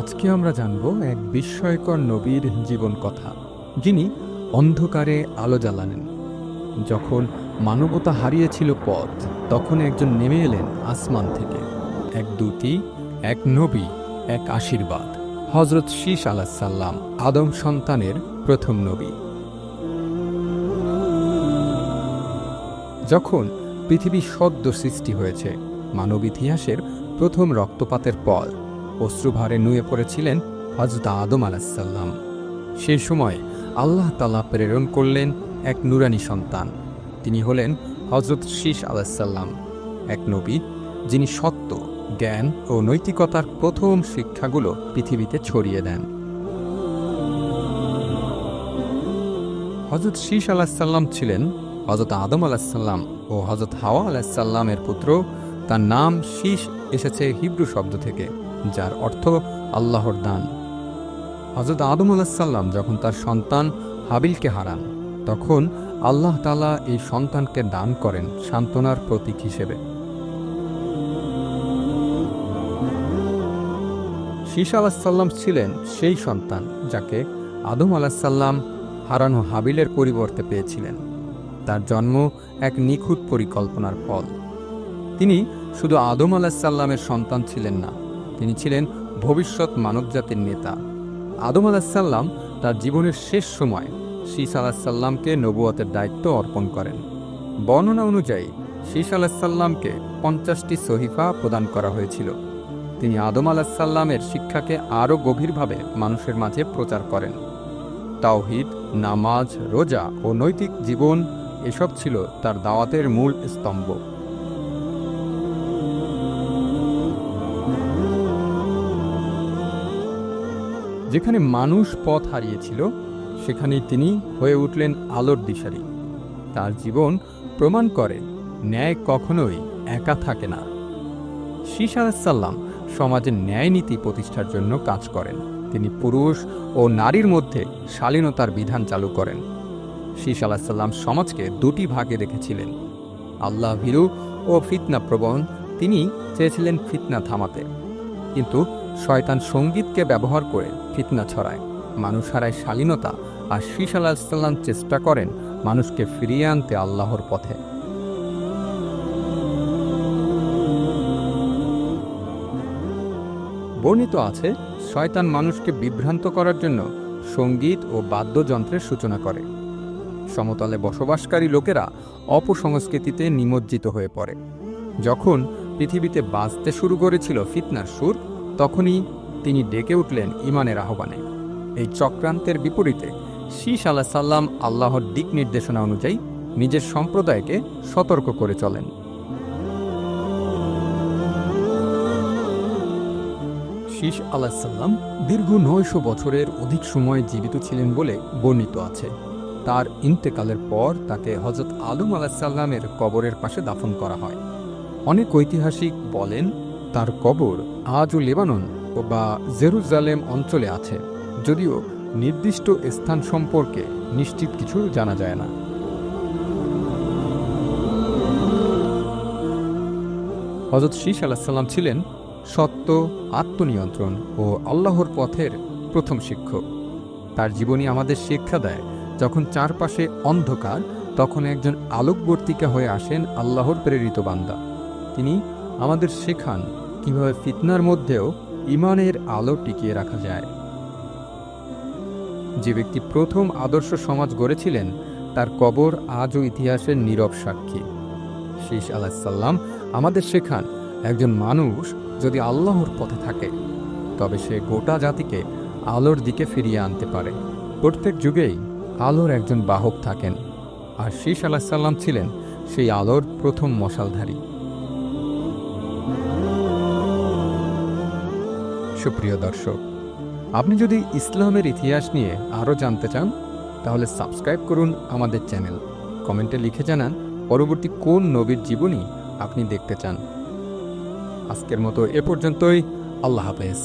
আজকে আমরা জানব এক বিস্ময়কর নবীর জীবন কথা যিনি অন্ধকারে আলো জ্বালালেন। যখন মানবতা হারিয়েছিল পথ, তখন একজন নেমে এলেন আসমান থেকে। এক দূতি, এক নবী, এক আশীর্বাদ। হজরত শীষ আলাহিসাল্লাম আদম সন্তানের প্রথম নবী। যখন পৃথিবী সদ্য সৃষ্টি হয়েছে, মানব ইতিহাসের প্রথম রক্তপাতের পর অশ্রুভারে নুয়ে পড়েছিলেন হজরত আদম আলাহিসাল্লাম সে সময় আল্লাহ তালা প্রেরণ করলেন এক নুরানি সন্তান। তিনি হলেন হজরত শীষ আলাহিসাল্লাম এক নবী যিনি সত্য, জ্ঞান ও নৈতিকতার প্রথম শিক্ষাগুলো পৃথিবীতে ছড়িয়ে দেন। হজরত শীষ আলাহিসাল্লাম ছিলেন হজরত আদম আলাহিসাল্লাম ও হজরত হাওয়া আলাহিসাল্লামের পুত্র। তার নাম শীষ এসেছে হিব্রু শব্দ থেকে। যার অর্থ আল্লাহর দান। হজরত আদম আলাহিসাল্লাম যখন তার সন্তান হাবিলকে হারান, তখন আল্লাহ তালা এই সন্তানকে দান করেন সান্ত্বনার প্রতীক হিসেবে। শীষ আলাহিসাল্লাম ছিলেন সেই সন্তান যাকে আদম আলাহিসাল্লাম হারানো হাবিলের পরিবর্তে পেয়েছিলেন। তার জন্ম এক নিখুঁত পরিকল্পনার ফল। তিনি শুধু আদম আলাহিসাল্লামের সন্তান ছিলেন না তিনি ছিলেন ভবিষ্যৎ মানবজাতির নেতা। আদম আলাহিসাল্লাম তার জীবনের শেষ সময় শীষ আলাহিসাল্লামকে নবুয়াতের দায়িত্ব অর্পণ করেন। বর্ণনা অনুযায়ী শীষ আলাহিসাল্লামকে পঞ্চাশটি সহিফা প্রদান করা হয়েছিল। তিনি আদম আলাহিসাল্লামের শিক্ষাকে আরও গভীরভাবে মানুষের মাঝে প্রচার করেন। তাওহিদ, নামাজ, রোজা ও নৈতিক জীবন, এসব ছিল তার দাওয়াতের মূল স্তম্ভ। যেখানে মানুষ পথ হারিয়েছিল, সেখানেই তিনি হয়ে উঠলেন আলোর দিশারি। তার জীবন প্রমাণ করে, ন্যায় কখনোই একা থাকে না। শীষ আলাহিসাল্লাম সমাজের ন্যায় নীতি প্রতিষ্ঠার জন্য কাজ করেন। তিনি পুরুষ ও নারীর মধ্যে শালীনতার বিধান চালু করেন। শীষ আলাহিসাল্লাম সমাজকে দুটি ভাগে রেখেছিলেন। আল্লাহ ভীরু ও ফিতনা প্রবণ, তিনি চেয়েছিলেন ফিতনা থামাতে। কিন্তু শয়তান সঙ্গীতকে ব্যবহার করে ফিতনা ছড়ায়। মানুষ হারায় শালীনতা আর শীষ আলাহিসাল্লাম চেষ্টা করেন মানুষকে ফিরিয়ে আনতে আল্লাহর পথে। বর্ণিত আছে, শয়তান মানুষকে বিভ্রান্ত করার জন্য সংগীত ও বাদ্যযন্ত্রের সূচনা করে। সমতলে বসবাসকারী লোকেরা অপসংস্কৃতিতে নিমজ্জিত হয়ে পড়ে। যখন পৃথিবীতে বাঁচতে শুরু করেছিল ফিতনার সুর, তখনই তিনি ডেকে উঠলেন ইমানের আহ্বানে। এই চক্রান্তের বিপরীতে শীষ আলাহ সাল্লাম আল্লাহর দিক নির্দেশনা অনুযায়ী নিজের সম্প্রদায়কে সতর্ক করে চলেন। শীষ আলাহিসাল্লাম দীর্ঘ নয়শো বছরের অধিক সময় জীবিত ছিলেন বলে বর্ণিত আছে। তার ইন্তেকালের পর তাকে হজরত আলম আলাহিসাল্লামের কবরের পাশে দাফন করা হয়। অনেক ঐতিহাসিক বলেন, তার কবর আজও লেবানন বা জেরুজালেম অঞ্চলে আছে, যদিও নির্দিষ্ট স্থান সম্পর্কে নিশ্চিত কিছু জানা যায় না। হজরত শীষ আলাহিসাল্লাম ছিলেন সত্য, আত্মনিয়ন্ত্রণ ও আল্লাহর পথের প্রথম শিক্ষক। তার জীবনী আমাদের শিক্ষা দেয়, যখন চারপাশে অন্ধকার, তখন একজন আলোকবর্তিকা হয়ে আসেন আল্লাহর প্রেরিত বান্দা। তিনি আমাদের শেখান কীভাবে ফিতনার মধ্যেও ইমানের আলো টিকিয়ে রাখা যায়। যে ব্যক্তি প্রথম আদর্শ সমাজ গড়েছিলেন, তার কবর আজও ইতিহাসের নীরব সাক্ষী। শীষ আলাহিসাল্লাম আমাদের শেখান, একজন মানুষ যদি আল্লাহর পথে থাকে, তবে সে গোটা জাতিকে আলোর দিকে ফিরিয়ে আনতে পারে। প্রত্যেক যুগেই আলোর একজন বাহক থাকেন, আর শীষ আলাহিসাল্লাম ছিলেন সেই আলোর প্রথম মশালধারী। সুপ্রিয় দর্শক, আপনি যদি ইসলামের ইতিহাস নিয়ে আরও জানতে চান, তাহলে সাবস্ক্রাইব করুন আমাদের চ্যানেল। কমেন্টে লিখে জানান পরবর্তী কোন নবীর জীবনী আপনি দেখতে চান। আজকের মতো এ পর্যন্তই। আল্লাহ হাফেজ।